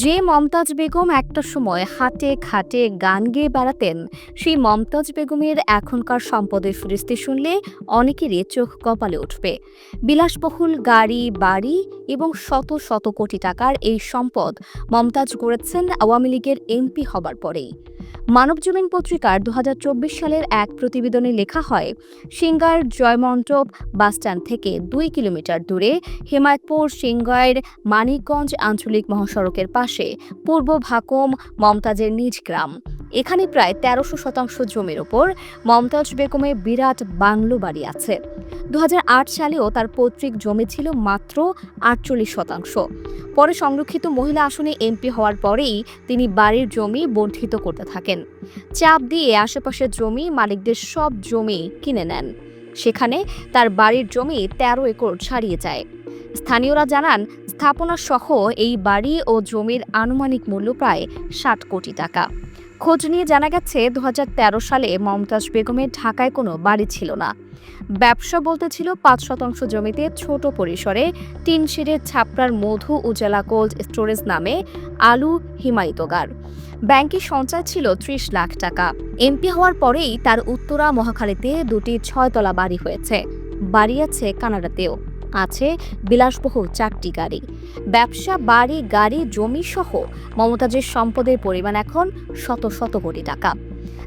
যে মমতাজ বেগম একটা সময় হাটে খাটে গান গেয়ে বেড়াতেন, সেই মমতাজ বেগমের এখনকার সম্পদের ফিরিস্তি শুনলে অনেকেরই চোখ কপালে উঠবে। বিলাসবহুল গাড়ি, বাড়ি এবং শত শত কোটি টাকার এই সম্পদ মমতাজ গড়েছেন আওয়ামী লীগের এমপি হবার পরেই। মানবজমিন পত্রিকার দু হাজার চব্বিশ সালের এক প্রতিবেদনে লেখা হয়, সিঙ্গার জয়মন্টপ বাসস্ট্যান্ড থেকে দুই কিলোমিটার দূরে হেমায়তপুর সিঙ্গাইর মানিকগঞ্জ আঞ্চলিক মহাসড়কের পাশে পূর্ব ভাকুম মমতাজের নিজ গ্রাম। এখানে প্রায় তেরোশো শতাংশ জমির ওপর মমতাজ বেগমের বিরাট বাংলো বাড়ি আছে। দু হাজার আট সালেও তার পৈতৃক জমি ছিল মাত্র আটচল্লিশ শতাংশ। পরে সংরক্ষিত মহিলা আসনে এমপি হওয়ার পরেই তিনি বাড়ির জমি বর্ধিত করতে থাকেন। চাপ দিয়ে আশেপাশের জমি মালিকদের সব জমি কিনে নেন। সেখানে তার বাড়ির জমি তেরো একর ছাড়িয়ে যায়। স্থানীয়রা জানান স্থাপনা সহ এই বাড়ি ও জমির আনুমানিক মূল্য প্রায় ষাট কোটি টাকা। খোঁজ নিয়ে জানা গেছে দু হাজার তেরো সালে মমতাজ বেগমের ঢাকায় কোনো বাড়ি ছিল না। ব্যবসা বলতে ছিল পাঁচ শতাংশ জমিতে ছোট পরিসরে টিন শেডের ছাপড়ার মধু উজালা কোল্ড স্টোরেজ নামে আলু হিমায়িতগার ব্যাংকে সঞ্চয় ছিল ত্রিশ লাখ টাকা। এমপি হওয়ার পরেই তার উত্তরা মহাখালীতে দুটি ছয়তলা বাড়ি হয়েছে। বাড়ি আছে কানাডাতেও। আছে বিলাসবহুল চারটি গাড়ি। ব্যবসা, বাড়ি, গাড়ি, জমি সহ মমতাজের সম্পদের পরিমাণ এখন শত শত কোটি টাকা।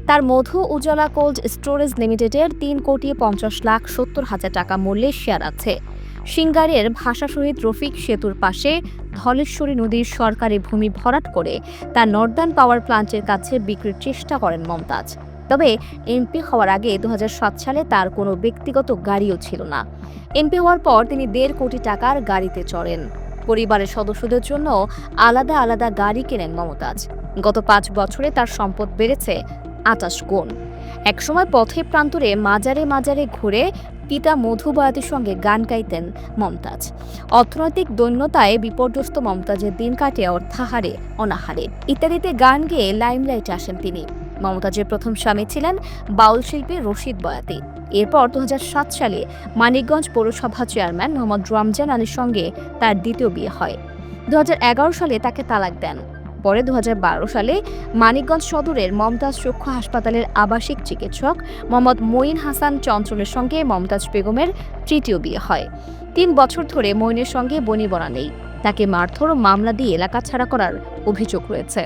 তার মধু উজ্জ্বলা কোল্ড স্টোরেজ লিমিটেডের তিন কোটি পঞ্চাশ লাখ সত্তর হাজার টাকা মূল্যের শেয়ার আছে। সিঙ্গারের ভাষা শহীদ রফিক সেতুর পাশে ধলেশ্বরী নদীর সরকারি ভূমি ভরাট করে তার নর্দার্ন পাওয়ার প্লান্টের কাছে বিক্রির চেষ্টা করেন মমতাজ। তবে এমপি হওয়ার আগে দু হাজার সাত সালে তার কোনো ব্যক্তিগত গাড়িও ছিল না। এমপি হওয়ার পর তিনি দেড় কোটি টাকার গাড়িতে চড়েন। পরিবারের সদস্যদের জন্য আলাদা আলাদা গাড়ি কেনেন মমতাজ। গত পাঁচ বছরে তার সম্পদ বেড়েছে আটাশ গুণ। একসময় পথে প্রান্তরে মাজারে মাজারে ঘুরে পিতা মধুবয়াতির সঙ্গে গান গাইতেন মমতাজ। অর্থনৈতিক দৈন্যতায় বিপর্যস্ত মমতাজের দিন কাটে অর্থাহারে, অনাহারে। ইত্যাদিতে গান গেয়ে লাইমলাইটে আসেন তিনি। মমতাজের প্রথম স্বামী ছিলেন বাউল শিল্পী রশিদ বয়াতি। এরপর দু হাজার সাত সালে মানিকগঞ্জ পৌরসভা চেয়ারম্যান মোহাম্মদ রমজান আলীর সঙ্গে তার দ্বিতীয় বিয়ে হয়। দুহাজার এগারো সালে তাকে তালাক দেন। পরে দুহাজার বারো সালে মানিকগঞ্জ সদরের মমতাজ চক্ষু হাসপাতালের আবাসিক চিকিৎসক মোহাম্মদ মঈন হাসান চঞ্চলের সঙ্গে মমতাজ বেগমের তৃতীয় বিয়ে হয়। তিন বছর ধরে মঈনের সঙ্গে বনিবনা নেই। তাকে মারধর মামলা দিয়ে এলাকা ছাড়া করার অভিযোগ রয়েছে।